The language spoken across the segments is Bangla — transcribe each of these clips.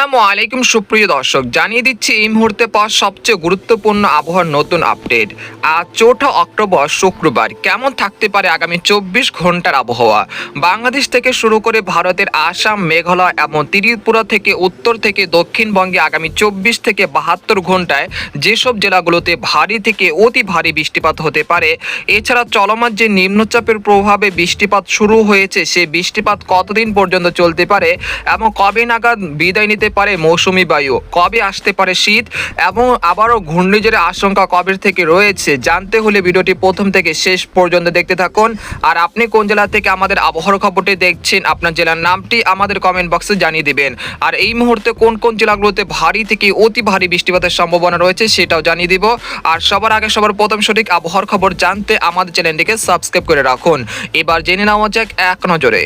আসসালামু আলাইকুম, সুপ্রিয় দর্শক। জানিয়ে দিচ্ছি, এই মুহূর্তে পাওয়া সবচেয়ে গুরুত্বপূর্ণ আবহাওয়ার নতুন আপডেট। আজ চৌঠা অক্টোবর, শুক্রবার। কেমন থাকতে পারে আগামী চব্বিশ ঘণ্টার আবহাওয়া? বাংলাদেশ থেকে শুরু করে ভারতের আসাম, মেঘালয় এবং ত্রিপুরা থেকে উত্তর থেকে দক্ষিণবঙ্গে আগামী চব্বিশ থেকে বাহাত্তর ঘন্টায় যেসব জেলাগুলোতে ভারী থেকে অতি ভারী বৃষ্টিপাত হতে পারে, এছাড়া চলমান যে নিম্নচাপের প্রভাবে বৃষ্টিপাত শুরু হয়েছে সেই বৃষ্টিপাত কতদিন পর্যন্ত চলতে পারে এবং কবে নাগাদ বিদায় নিতে পারে মৌসুমি বায়ু। কবে আসতে পারে শীত এবং আবারও ঘূর্ণিঝড়ের আশঙ্কা কবে থেকে রয়েছে জানতে হলে ভিডিওটি প্রথম থেকে শেষ পর্যন্ত দেখতে থাকুন। আর আপনি কোন জেলা থেকে আমাদের আবহাওয়ার খবরটি দেখছেন, আপনার জেলার নামটি আমাদের কমেন্ট বক্সে জানিয়ে দিবেন। আর এই মুহূর্তে কোন কোন জেলাগুলোতে ভারী থেকে অতি ভারী বৃষ্টিপাতের সম্ভাবনা রয়েছে সেটাও জানিয়ে দিব। আর সবার আগে সবার প্রথম সঠিক আবহাওয়ার খবর জানতে আমাদের চ্যানেলটিকে সাবস্ক্রাইব করে রাখুন। এবার জেনে নেওয়া যাক এক নজরে।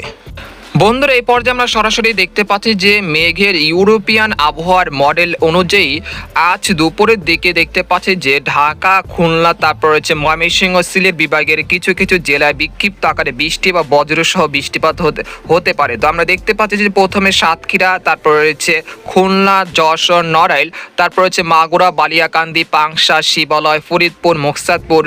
বন্ধুরা, এই পর্যায়ে আমরা সরাসরি দেখতে পাচ্ছি যে মেঘের ইউরোপিয়ান আবহাওয়ার মডেল অনুযায়ী আজ দুপুরের দিকে দেখতে পাচ্ছি যে ঢাকা, খুলনা, তারপর রয়েছে ময়মনসিংহ, সিলেট বিভাগের কিছু কিছু জেলায় বিক্ষিপ্ত আকারে বৃষ্টি বা বজ্রসহ বৃষ্টিপাত হতে হতে পারে। তো আমরা দেখতে পাচ্ছি যে প্রথমে সাতক্ষীরা, তারপর রয়েছে খুলনা, যশোর, নড়াইল, তারপর হচ্ছে মাগুরা, বালিয়াকান্দি, পাংশা, শিবালয়, ফরিদপুর, মুকসাদপুর,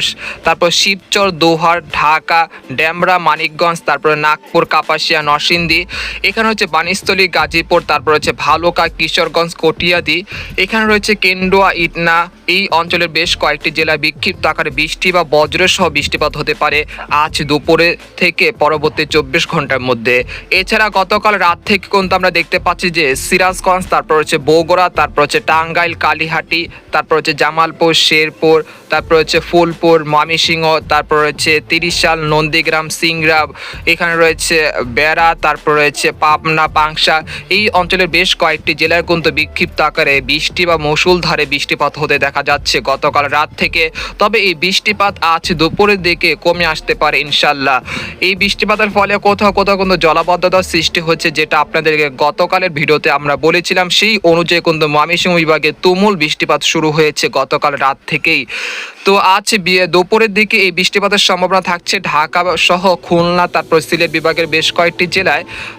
তারপর শিবচর, দোহার, ঢাকা ড্যামরা মানিকগঞ্জ, তারপরে নাগপুর, কাপাসিয়া নরসিংদী এখানে হচ্ছে বানিস্থলী গাজীপুর, তারপর হচ্ছে ভালুকা, কিশোরগঞ্জ, কটিয়াদি। এখানে রয়েছে কেন্ডুয়া, ইটনা। এই অঞ্চলের বেশ কয়েকটি জেলায় বিক্ষিপ্ত আকারে বৃষ্টি বা বজ্রসহ বৃষ্টিপাত হতে পারে আজ দুপুরে থেকে পরবর্তী চব্বিশ ঘণ্টার মধ্যে। এছাড়া গতকাল রাত থেকে কিন্তু আমরা দেখতে পাচ্ছি যে সিরাজগঞ্জ, তারপর হচ্ছে বগুড়া, তারপর হচ্ছে টাঙ্গাইল, কালীহাটি, তারপর হচ্ছে জামালপুর, শেরপুর, তারপর হচ্ছে ফুলপুর, ময়মনসিংহ, তারপর হচ্ছে তিরিশাল, নন্দীগ্রাম, সিংড়া, এখানে রয়েছে বেড়া তারপর রয়েছে পাবনা পাংশা এই অঞ্চলের বেশ কয়েকটি জেলায় কিন্তু বিক্ষিপ্ত আকারে বৃষ্টি বা মৌসুলধারে বৃষ্টিপাত হতে দেখা যাচ্ছে গতকাল রাত থেকে। তবে এই বৃষ্টিপাত আজ দুপুরের দিকে কমে আসতে পারে ইনশাল্লাহ এই বৃষ্টিপাতের ফলে কোথাও কোথাও কিন্তু জলাবদ্ধতার সৃষ্টি হচ্ছে, যেটা আপনাদেরকে গতকালের ভিডিওতে আমরা বলেছিলাম। সেই অনুযায়ী কিন্তু ময়মনসিংহ বিভাগে তুমুল বৃষ্টিপাত শুরু হয়েছে গতকাল রাত থেকেই। তো আজ বিয়ে- দুপুরের দিকে এই বৃষ্টিপাতের সম্ভাবনা থাকছে। ঢাকা সহ খুলনা, তারপর সিলেট বিভাগের বেশ কয়েকটি জেলায়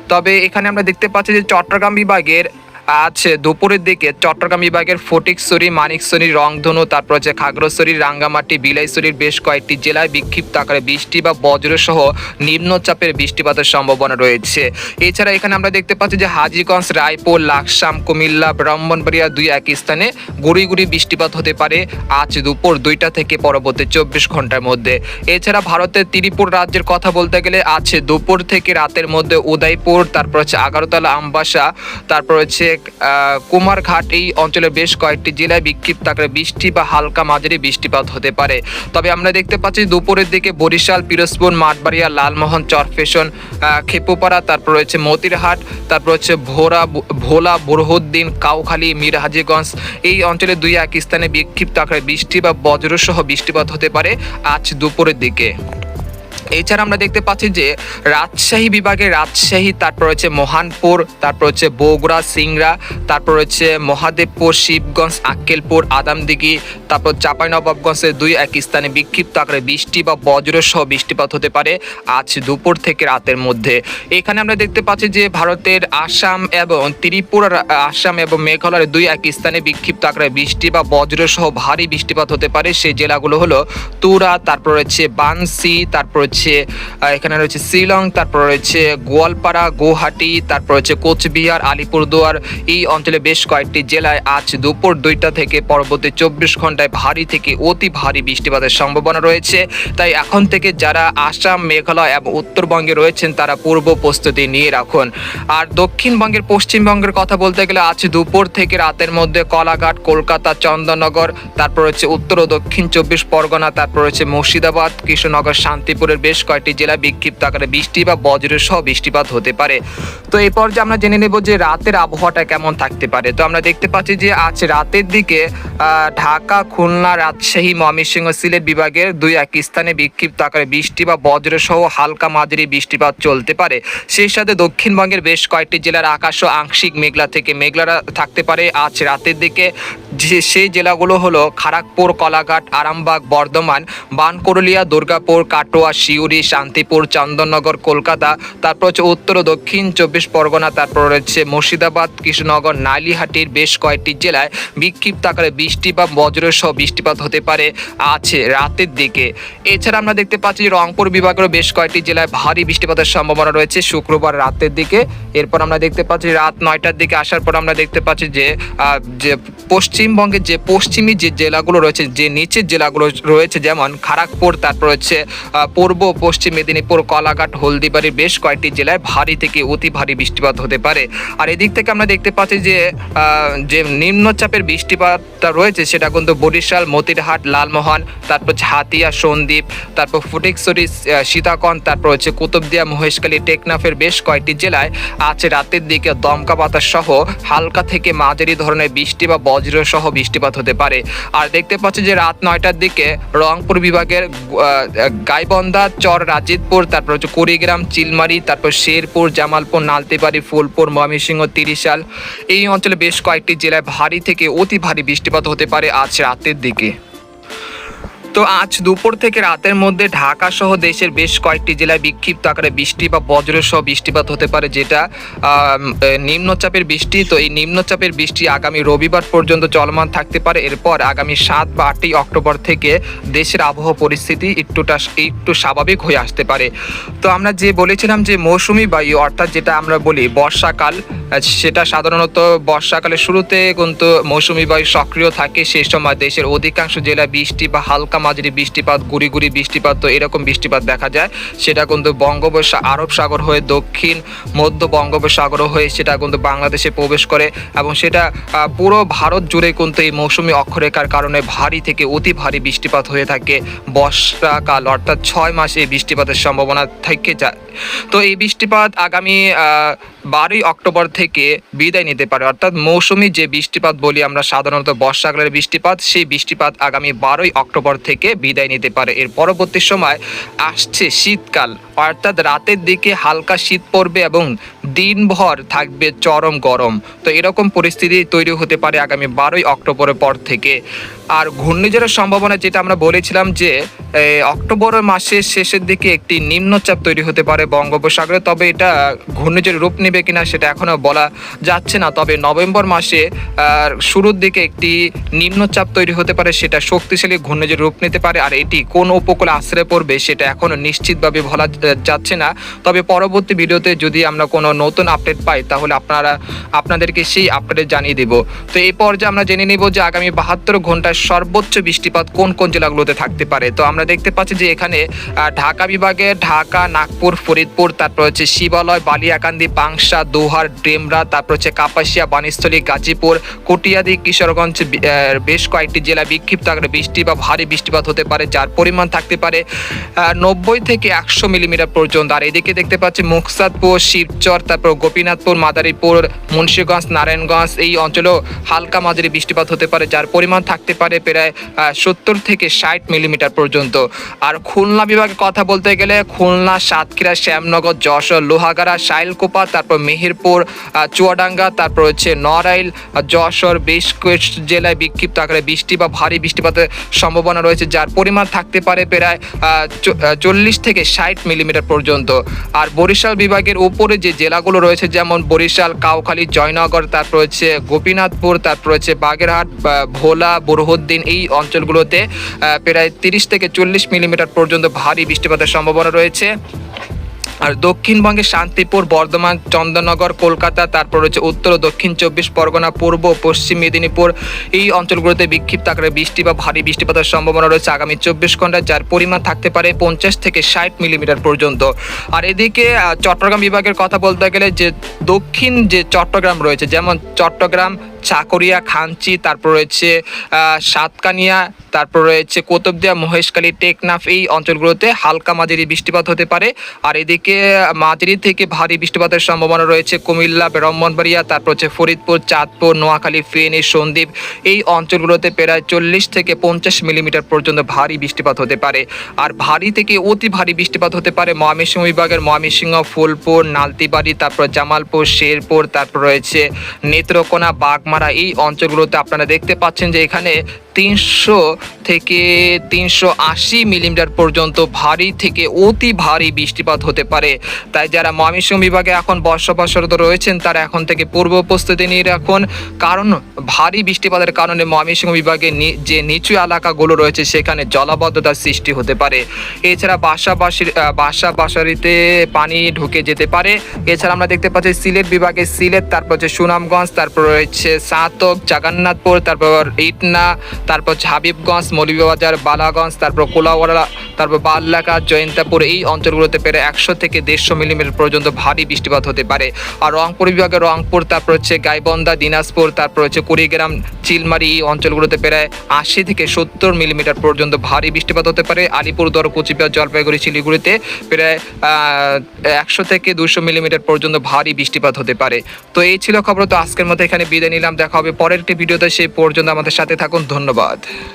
তবে এখানে আমরা দেখতে পাচ্ছি যে চট্টগ্রাম বিভাগের আজ দুপুরের দিকে চট্টগ্রাম বিভাগের ফটিকছড়ি, মানিকছড়ি, রংধনু, তারপর হচ্ছে খাগড়াছড়ি, রাঙ্গামাটি, বিলাইছড়ির বেশ কয়েকটি জেলায় বিক্ষিপ্ত আকারে বৃষ্টি বা বজ্রসহ নিম্নচাপের বৃষ্টিপাতের সম্ভাবনা রয়েছে। এছাড়া এখানে আমরা দেখতে পাচ্ছি যে হাজিগঞ্জ, রায়পুর, লাকসাম, কুমিল্লা, ব্রাহ্মণবাড়িয়া দুই এক স্থানে গুড়ি গুড়ি বৃষ্টিপাত হতে পারে আজ দুপুর দুইটা থেকে পরবর্তী চব্বিশ ঘণ্টার মধ্যে। এছাড়া ভারতের ত্রিপুর রাজ্যের কথা বলতে গেলে আছে দুপুর থেকে রাতের মধ্যে উদয়পুর, তারপর হচ্ছে আগারতলা, আমবাসা, তারপর হচ্ছে কুমারঘাট এই অঞ্চলের বেশ কয়েকটি জেলায় বিক্ষিপ্ত আকারে বৃষ্টি বা হালকা মাঝারি বৃষ্টিপাত হতে পারে। তবে আমরা দেখতে পাচ্ছি দুপুরের দিকে বরিশাল, পিরোজপুর, মাঠবাড়িয়া, লালমোহন চরফেশন খেপুপাড়া, তারপর রয়েছে মতিরহাট, তারপর হচ্ছে ভোরা, ভোলা, বুরহুদ্দিন, কাউখালী, মিরহাজিগঞ্জ। এই অঞ্চলে দুই এক স্থানে বিক্ষিপ্ত আকারে বৃষ্টি বা বজ্রসহ বৃষ্টিপাত হতে পারে আজ দুপুরের দিকে। এছাড়া আমরা দেখতে পাচ্ছি যে রাজশাহী বিভাগে রাজশাহী, তারপর হচ্ছে মহানপুর, তারপর হচ্ছে বগুড়া, সিংড়া, তারপর হচ্ছে মহাদেবপুর, শিবগঞ্জ, আক্কেলপুর, আদামদিঘি, তারপর চাঁপাইনবাবগঞ্জের দুই এক স্থানে বিক্ষিপ্ত আকারে বৃষ্টি বা বজ্রসহ বৃষ্টিপাত হতে পারে আজ দুপুর থেকে রাতের মধ্যে। এখানে আমরা দেখতে পাচ্ছি যে ভারতের আসাম এবং ত্রিপুরার আসাম এবং মেঘালয়ের দুই এক স্থানে বিক্ষিপ্ত আকারে বৃষ্টি বা বজ্রসহ ভারী বৃষ্টিপাত হতে পারে। সেই জেলাগুলো হলো তুরা, তারপর রয়েছে বানসি তারপর হচ্ছে আহ, এখানে রয়েছে শিলং তারপর রয়েছে গোয়ালপাড়া গুয়াহাটি তারপর হচ্ছে কোচবিহার আলিপুরদুয়ার। এই অঞ্চলে বেশ কয়েকটি জেলায় আজ দুপুর দুইটা থেকে পরবর্তী চব্বিশ ঘন্টায় ভারী থেকে অতি ভারী বৃষ্টিপাতের সম্ভাবনা রয়েছে। তাই এখন থেকে যারা আসাম মেঘালয় এবং উত্তরবঙ্গে রয়েছেন তারা পূর্ব প্রস্তুতি নিয়ে রাখুন। আর দক্ষিণবঙ্গের পশ্চিমবঙ্গের কথা বলতে গেলে আজ দুপুর থেকে রাতের মধ্যে কলাঘাট কলকাতা চন্দননগর তারপর হচ্ছে উত্তর ও দক্ষিণ চব্বিশ পরগনা তারপর হচ্ছে মুর্শিদাবাদ কৃষ্ণনগর শান্তিপুরের বেশ কয়েকটি জেলায় বিক্ষিপ্ত আকারে বৃষ্টি বা বজ্রের সহ বৃষ্টিপাত হতে পারে। তো এই পর্যায়ে আমরা জেনে নেব যে রাতের আবহাওয়াটা কেমন থাকতে পারে। তো আমরা দেখতে পাচ্ছি যে আজ রাতের দিকে ঢাকা, খুলনা, রাজশাহী, ময়মনসিংহ, সিলেট বিভাগের দুই এক স্থানে বিক্ষিপ্ত আকারে বৃষ্টি বা বজ্র সহ হালকা মাঝারি বৃষ্টিপাত চলতে পারে। সেই সাথে দক্ষিণবঙ্গের বেশ কয়েকটি জেলার আকাশও আংশিক মেঘলা থেকে মেঘলা থাকতে পারে। আজ রাতের দিকে যে সেই জেলাগুলো হলো খড়গপুর কলাঘাট, আরামবাগ, বর্ধমান বানকরুলিয়া দুর্গাপুর, কাটোয়া শিউরি শান্তিপুর, চন্দননগর, কলকাতা, তারপর হচ্ছে উত্তর ও দক্ষিণ চব্বিশ পরগনা, তারপর রয়েছে মুর্শিদাবাদ, কৃষ্ণনগর, নালিহাটির বেশ কয়েকটি জেলায় বিক্ষিপ্ত আকারে বৃষ্টি বা বজ্রসহ বৃষ্টিপাত হতে পারে আছে রাতের দিকে। এছাড়া আমরা দেখতে পাচ্ছি রংপুর বিভাগের বেশ কয়েকটি জেলায় ভারী বৃষ্টিপাতের সম্ভাবনা রয়েছে শুক্রবার রাতের দিকে। এরপর আমরা দেখতে পাচ্ছি রাত নয়টার দিকে আসার পর আমরা দেখতে পাচ্ছি যে যে পশ্চিমবঙ্গের যে পশ্চিমী যে জেলাগুলো রয়েছে, যে নিচের জেলাগুলো রয়েছে, যেমন খড়গপুর তারপর হচ্ছে পূর্ব, পশ্চিম মেদিনীপুর, কলাঘাট, হলদিবাড়ির বেশ কয়েকটি জেলায় ভারী থেকে অতি ভারী বৃষ্টিপাত হতে পারে। আর এদিক থেকে আমরা দেখতে পাচ্ছি যে যে নিম্নচাপের বৃষ্টিপাতটা রয়েছে, সেটা কিন্তু বরিশাল, মতিরহাট, লালমোহন, তারপর হাতিয়া, সন্দ্বীপ, তারপর ফুটিকসরি সীতাকন, তারপর হচ্ছে কুতুবদিয়া, মহেশখালী, টেকনাফের বেশ কয়েকটি জেলায় আছে রাতের দিকে দমকা বাতাস সহ হালকা থেকে মাঝারি ধরনের বৃষ্টি বা বজ্র সহ বৃষ্টিপাত হতে পারে। আর দেখতে পাচ্ছি যে রাত নয়টার দিকে রংপুর বিভাগের গাইবন্ধা, চর, রাজিতপুর, তারপর হচ্ছে কুড়িগ্রাম, চিলমারি, তারপর শেরপুর, জামালপুর, নালতেবাড়ি, ফুলপুর, ময়মনসিংহ, তিরিশাল। এই অঞ্চলে বেশ কয়েকটি জেলায় ভারী থেকে অতি ভারী বৃষ্টিপাত হতে পারে আজ রাতের দিকে। তো আজ দুপুর থেকে রাতের মধ্যে ঢাকা সহ দেশের বেশ কয়েকটি জেলায় বিক্ষিপ্ত আকারে বৃষ্টি বা বজ্র সহ বৃষ্টিপাত হতে পারে, যেটা নিম্নচাপের বৃষ্টি। তো এই নিম্নচাপের বৃষ্টি আগামী রবিবার পর্যন্ত চলমান থাকতে পারে। এরপর আগামী সাত বা আটই অক্টোবর থেকে দেশের আবহাওয়া পরিস্থিতি একটুটা, একটু স্বাভাবিক হয়ে আসতে পারে। তো আমরা যে বলেছিলাম যে মৌসুমি বায়ু, অর্থাৎ যেটা আমরা বলি বর্ষাকাল সেটা সাধারণত বর্ষাকালের শুরুতে কিন্তু মৌসুমি বায়ু সক্রিয় থাকে। সেই সময় দেশের অধিকাংশ জেলায় বৃষ্টি বা হালকা মাঝারি বৃষ্টিপাত, গুড়ি গুড়ি বৃষ্টিপাত, তো এরকম বৃষ্টিপাত দেখা যায়। সেটা কিন্তু বঙ্গোপসা, আরব সাগর হয়ে দক্ষিণ, মধ্য বঙ্গোপসাগর হয়ে সেটা কিন্তু বাংলাদেশে প্রবেশ করে এবং সেটা পুরো ভারত জুড়ে কিন্তু এই মৌসুমি অক্ষরেখার কারণে ভারী থেকে অতি ভারী বৃষ্টিপাত হয়ে থাকে। বর্ষাকাল অর্থাৎ ছয় মাস এই বৃষ্টিপাতের সম্ভাবনা থেকে যায় তো এই বৃষ্টিপাত আগামী বারোই অক্টোবর থেকে বিদায় নিতে পারে। অর্থাৎ মৌসুমি যে বৃষ্টিপাত বলি আমরা সাধারণত বর্ষাকালের বৃষ্টিপাত, সেই বৃষ্টিপাত আগামী বারোই অক্টোবর থেকে বিদায় নিতে পারে। এর পরবর্তী সময় আসছে শীতকাল। অর্থাৎ রাতের দিকে হালকা শীত পড়বে এবং দিনভর থাকবে চরম গরম। তো এরকম পরিস্থিতি তৈরি হতে পারে আগামী বারোই অক্টোবরের পর থেকে। আর ঘূর্ণিঝড়ের সম্ভাবনা যেটা আমরা বলেছিলাম যে অক্টোবর মাসের শেষের দিকে একটি নিম্নচাপ তৈরি হতে পারে বঙ্গোপসাগরে, তবে এটা ঘূর্ণিঝড় রূপ নেবে কিনা সেটা এখনও বলা যাচ্ছে না। তবে নভেম্বর মাসে শুরুর দিকে একটি নিম্নচাপ তৈরি হতে পারে, সেটা শক্তিশালী ঘূর্ণিঝড় রূপ নিতে পারে, আর এটি কোন উপকূলে আশ্রয় পড়বে সেটা এখনও নিশ্চিতভাবে বলা যাচ্ছে না। তবে পরবর্তী ভিডিওতে যদি আমরা কোনো নতুন আপডেট পাই, তাহলে আপনারা, আপনাদেরকে সেই আপডেট জানিয়ে দেব। তো এই পর্যায়ে আমরা জেনে নেব যে আগামী বাহাত্তর ঘন্টায় সর্বোচ্চ বৃষ্টিপাত কোন কোন জেলাগুলোতে থাকতে পারে। তো আমরা দেখতে পাচ্ছি যে এখানে ঢাকা বিভাগে ঢাকা, নাগপুর ফরিদপুর, তারপর হচ্ছে শিবালয়, বালিয়াকান্দি পাংশা দোহার, ডেমরা, তারপর হচ্ছে কাপাসিয়া বানিস্থলী গাজীপুর, কটিয়াদি, কিশোরগঞ্জ বেশ কয়েকটি জেলা বিক্ষিপ্ত আকারে বৃষ্টি বা ভারী বৃষ্টিপাত হতে পারে, যার পরিমাণ থাকতে পারে নব্বই থেকে একশো মিলিমিটার পর্যন্ত। আর এদিকে দেখতে পাচ্ছি মুকসাদপুর, শিবচর, তারপর গোপীনাথপুর, মাদারীপুর, মুন্সীগঞ্জ, নারায়ণগঞ্জ, এই অঞ্চলেও হালকা মাঝারি বৃষ্টিপাত হতে পারে, যার পরিমাণ থাকতে পারে প্রায় সত্তর থেকে ষাট মিলিমিটার পর্যন্ত। আর খুলনা বিভাগের কথা বলতে গেলে খুলনা, সাতক্ষীরা শ্যামনগর, যশোর, লোহাগাড়া, শাইলকোপা, তারপর মেহেরপুর চুয়াডাঙ্গা, তারপর হচ্ছে নড়াইল যশোর বেশ জেলায় বিক্ষিপ্ত আকারে বৃষ্টি বা ভারী বৃষ্টিপাতের সম্ভাবনা রয়েছে, যার পরিমাণ থাকতে পারে প্রায় চল্লিশ থেকে ষাট মিলিমিটার পর্যন্ত। আর বরিশাল বিভাগের উপরে যে জেলাগুলো রয়েছে, যেমন বরিশাল, কাউখালী, জয়নগর, তারপর হচ্ছে গোপীনাথপুর, তারপর হচ্ছে বাগেরহাট ভোলা, বুরহুদ্দিন, এই অঞ্চলগুলোতে প্রায় তিরিশ থেকে চল্লিশ মিলিমিটার পর্যন্ত ভারী বৃষ্টিপাতের সম্ভাবনা রয়েছে। আর দক্ষিণবঙ্গে শান্তিপুর, বর্ধমান, চন্দননগর, কলকাতা, তারপর রয়েছে উত্তর ও দক্ষিণ চব্বিশ পরগনা, পূর্ব পশ্চিম মেদিনীপুর। এই অঞ্চলগুলোতে বিক্ষিপ্ত আকারে বৃষ্টি বা ভারী বৃষ্টিপাতের সম্ভাবনা রয়েছে আগামী চব্বিশ ঘন্টায়, যার পরিমাণ থাকতে পারে পঞ্চাশ থেকে ষাট মিলিমিটার পর্যন্ত। আর এদিকে চট্টগ্রাম বিভাগের কথা বলতে গেলে যে দক্ষিণ যে চট্টগ্রাম রয়েছে, যেমন চট্টগ্রাম চাকরিয়া খাঞ্চি তারপর রয়েছে সাতকানিয়া, তারপর রয়েছে কোতবদিয়া, মহেশখালী, টেকনাফ, এই অঞ্চলগুলোতে হালকা মাঝারি বৃষ্টিপাত হতে পারে। আর এদিকে মাঝারি থেকে ভারী বৃষ্টিপাতের সম্ভাবনা রয়েছে কুমিল্লা, ব্রাহ্মণবাড়িয়া, তারপর হচ্ছে ফরিদপুর, চাঁদপুর, নোয়াখালী, ফেনী, সন্দ্বীপ। এই অঞ্চলগুলোতে প্রায় চল্লিশ থেকে পঞ্চাশ মিলিমিটার পর্যন্ত ভারী বৃষ্টিপাত হতে পারে। আর ভারী থেকে অতি ভারী বৃষ্টিপাত হতে পারে ময়মনসিংহ বিভাগের ময়মনসিংহ, ফুলপুর, নালতিবাড়ি, তারপর জামালপুর, শেরপুর, তারপর রয়েছে নেত্রকোনা বাঘ চাকমারা এই অঞ্চলগুলোতে আপনারা দেখতে পাচ্ছেন যে এখানে তিনশো থেকে তিনশো আশি মিলিমিটার পর্যন্ত ভারী থেকে অতি ভারী বৃষ্টিপাত হতে পারে। তাই যারা ময়মনসিংহ বিভাগে এখন বসবাসরত রয়েছেন, তারা এখন থেকে পূর্ব প্রস্তুতি নিয়ে রাখুন। কারণ ভারী বৃষ্টিপাতের কারণে ময়মনসিংহ বিভাগে যে নিচু এলাকাগুলো রয়েছে, সেখানে জলাবদ্ধতার সৃষ্টি হতে পারে। এছাড়া বাসা বাসির বাসা বাসারিতে পানি ঢুকে যেতে পারে। এছাড়া আমরা দেখতে পাচ্ছি সিলেট বিভাগে সিলেট, তারপর হচ্ছে সুনামগঞ্জ, তারপর রয়েছে সাতক, জাগান্নাথপুর, তারপর ইটনা, তারপর হাবিবগঞ্জ, মৌলভীবাজার, বালাগঞ্জ, তারপর কোলাওয়ালা তারপর বাল্লাকা, জয়ন্তাপুর এই অঞ্চলগুলোতে প্রায় একশো থেকে দেড়শো মিলিমিটার পর্যন্ত ভারী বৃষ্টিপাত হতে পারে। আর রংপুর বিভাগে রংপুর, তারপর হচ্ছে গাইবন্ধা, দিনাজপুর, তারপর হচ্ছে কুড়িগ্রাম, চিলমারি এই অঞ্চলগুলোতে প্রায় আশি থেকে সত্তর মিলিমিটার পর্যন্ত ভারী বৃষ্টিপাত হতে পারে। আলিপুরদুয়ার কোচবিহার জলপাইগুড়ি, শিলিগুড়িতে প্রায় একশো থেকে দুশো মিলিমিটার পর্যন্ত ভারী বৃষ্টিপাত হতে পারে। তো এই ছিল খবর। তো আজকের মতো এখানে বিদায় নিলাম। দেখা হবে পরের একটি ভিডিওতে সেই পর্যন্ত আমাদের সাথে থাকুন ধন্যবাদ।